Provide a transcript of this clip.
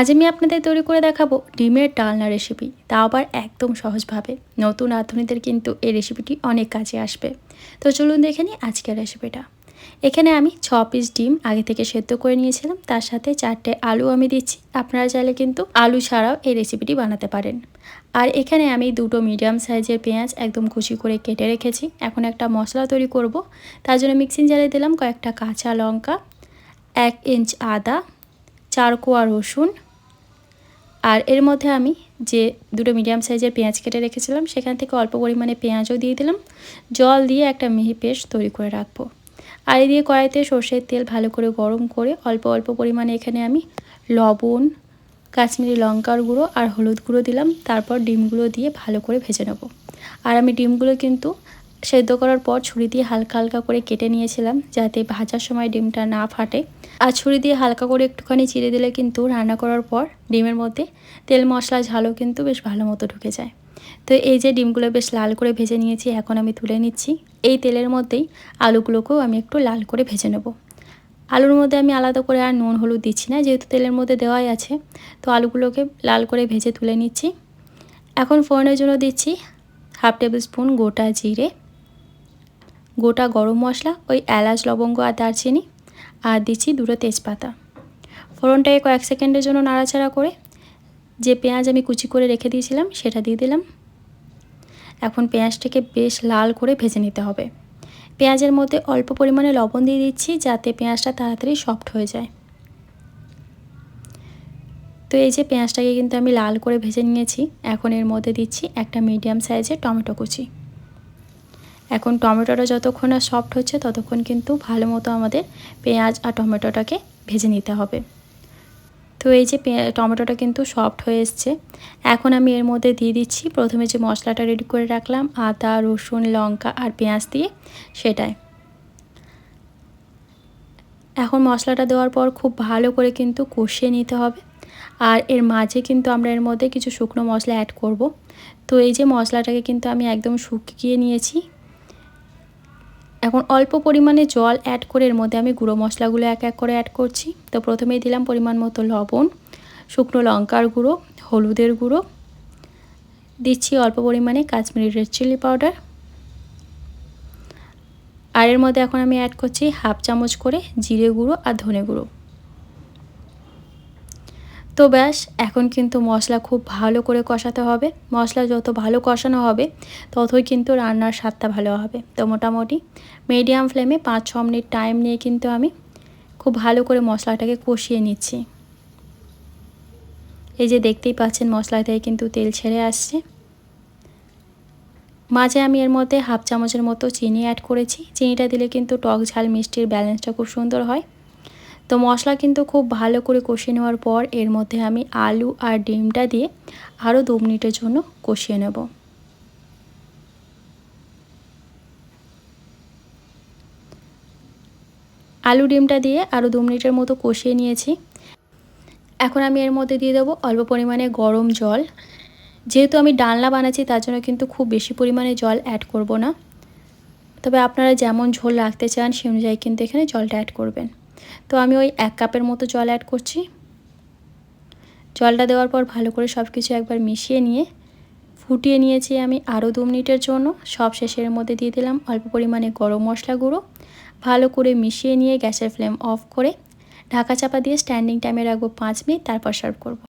আজ আমি আপনাদের তৈরি করে দেখাবো ডিমের ডালনা রেসিপি তা আবার একদম সহজভাবে। নতুন রাঁধুনিদের কিন্তু এই রেসিপিটি অনেক কাজে আসবে। তো চলুন দেখে নিই আজকের রেসিপিটা এখানে আমি ছ পিস ডিম আগে থেকে সেদ্ধ করে নিয়েছিলাম। তার সাথে চারটে আলু আমি দিচ্ছি। আপনারা চাইলে কিন্তু আলু ছাড়াও এই রেসিপিটি বানাতে পারেন। আর এখানে আমি দুটো মিডিয়াম সাইজের পেঁয়াজ একদম কুচি করে কেটে রেখেছি। এখন একটা মশলা তৈরি করব। তার জন্য মিক্সিং জারে দিলাম কয়েকটা কাঁচা লঙ্কা, এক ইঞ্চ আদা, চার কোয়া রসুন আর এর মধ্যে আমি যে দুটো মিডিয়াম সাইজের পেঁয়াজ কেটে রেখেছিলাম, সেখান থেকে অল্প পরিমাণে পেঁয়াজও দিয়ে দিলাম। জল দিয়ে একটা মিহি পেস্ট তৈরি করে রাখব। আর দিয়ে কড়াইতে সর্ষের তেল ভালো করে গরম করে অল্প অল্প পরিমাণে এখানে আমি লবণ, কাশ্মীরি লঙ্কার গুঁড়ো আর হলুদ গুঁড়ো দিলাম। তারপর ডিমগুলো দিয়ে ভালো করে ভেজে নেব। আর আমি ডিমগুলো কিন্তু সেদ্ধ করার পর ছুরি দিয়ে হালকা হালকা করে কেটে নিয়েছিলাম, যাতে ভাজার সময় ডিমটা না ফাটে। আর ছুরি দিয়ে হালকা করে একটুখানি চিড়ে দিলে কিন্তু রান্না করার পর ডিমের মধ্যে তেল মশলা ঝালও কিন্তু বেশ ভালো মতো ঢুকে যায়। তো এই যে ডিমগুলো বেশ লাল করে ভেজে নিয়েছি, এখন আমি তুলে নিচ্ছি। এই তেলের মধ্যেই আলুগুলোকেও আমি একটু লাল করে ভেজে নেব। আলুর মধ্যে আমি আলাদা করে আর নুন হলুদ দিচ্ছি না, যেহেতু তেলের মধ্যে দেওয়াই আছে। তো আলুগুলোকে লাল করে ভেজে তুলে নিচ্ছি। এখন ফোড়নের জন্য দিচ্ছি হাফ টেবিল স্পুন গোটা জিরে, গোটা গরম মশলা, ওই এলাচ, লবঙ্গ আর দারচিনি আর দিচ্ছি দুটো তেজপাতা। ফোড়নটাকে কয়েক সেকেন্ডের জন্য নাড়াচাড়া করে যে পেঁয়াজ আমি কুচি করে রেখে দিয়েছিলাম সেটা দিয়ে দিলাম। এখন পেঁয়াজটাকে বেশ লাল করে ভেজে নিতে হবে। পেঁয়াজের মধ্যে অল্প পরিমাণে লবণ দিয়ে দিচ্ছি যাতে পেঁয়াজটা তাড়াতাড়ি সফট হয়ে যায়। তো এই যে পেঁয়াজটাকে কিন্তু আমি লাল করে ভেজে নিয়েছি, এখন এর মধ্যে দিচ্ছি একটা মিডিয়াম সাইজের টমেটো কুচি। এখন টমেটোটা যতক্ষণ না সফট হচ্ছে ততক্ষণ কিন্তু ভালো মতো আমাদের পেঁয়াজ আর টমেটোটাকে ভেজে নিতে হবে। তো এই যে টমেটোটা কিন্তু সফট হয়ে এসছে। এখন আমি এর মধ্যে দিয়ে দিচ্ছি। প্রথমে যে মশলাটা রেডি করে রাখলাম, আদা, রসুন, লঙ্কা আর পেঁয়াজ দিয়ে সেটাই। এখন মশলাটা দেওয়ার পর খুব ভালো করে কিন্তু কষিয়ে নিতে হবে। আর এর মাঝে কিন্তু আমরা এর মধ্যে কিছু শুকনো মশলা অ্যাড করব। তো এই যে মশলাটাকে কিন্তু আমি একদম শুকিয়ে নিয়েছি। এখন অল্প পরিমাণে জল অ্যাড করে এর মধ্যে আমি গুঁড়ো মশলাগুলো এক এক করে অ্যাড করছি। তো প্রথমেই দিলাম পরিমাণ মতো লবণ, শুকনো লঙ্কার গুঁড়ো, হলুদের গুঁড়ো। দিচ্ছি অল্প পরিমাণে কাশ্মীরি রেড চিলি পাউডার আর এর মধ্যে এখন আমি অ্যাড করছি হাফ চামচ করে জিরে গুঁড়ো আর ধনে গুঁড়ো। তো ব্যাস, এখন কিন্তু মশলা খুব ভালো করে কষাতে হবে। মশলা যত ভালো কষানো হবে, ততই কিন্তু রান্নার স্বাদটা ভালো হবে। তো মোটামুটি মিডিয়াম ফ্লেমে পাঁচ ছ মিনিট টাইম নিয়ে কিন্তু আমি খুব ভালো করে মশলাটাকে কষিয়ে নিচ্ছি। এই যে দেখতেই পাচ্ছেন মশলা থেকে কিন্তু তেল ছেড়ে আসছে। মাঝে আমি এর মধ্যে হাফ চামচের মতো চিনি অ্যাড করেছি। চিনিটা দিলে কিন্তু টক ঝাল মিষ্টির ব্যালেন্সটা খুব সুন্দর হয়। তো মশলা কিন্তু খুব ভালো করে কষিয়ে নেওয়ার পর এর মধ্যে আমি আলু আর ডিমটা দিয়ে আরও দু মিনিটের জন্য কষিয়ে নেব। আলু, ডিমটা দিয়ে আরও দু মিনিটের মতো কষিয়ে নিয়েছি। এখন আমি এর মধ্যে দিয়ে দেবো অল্প পরিমাণে গরম জল। যেহেতু আমি ডালনা বানাচ্ছি, তার জন্য কিন্তু খুব বেশি পরিমাণে জল অ্যাড করব না। তবে আপনারা যেমন ঝোল রাখতে চান, সে অনুযায়ী কিন্তু এখানে জলটা অ্যাড করবেন। তো আমি ওই এক কাপের মতো জল অ্যাড করছি। জলটা দেওয়ার পর ভালো করে সব কিছু একবার মিশিয়ে নিয়ে ফুটিয়ে নিয়েছি আমি আরও দু মিনিটের জন্য। সব শেষের মধ্যে দিয়ে দিলাম অল্প পরিমাণে গরম মশলা গুঁড়ো। ভালো করে মিশিয়ে নিয়ে গ্যাসের ফ্লেম অফ করে ঢাকা চাপা দিয়ে স্ট্যান্ডিং টাইমে রাখব পাঁচ মিনিট, তারপর সার্ভ করব।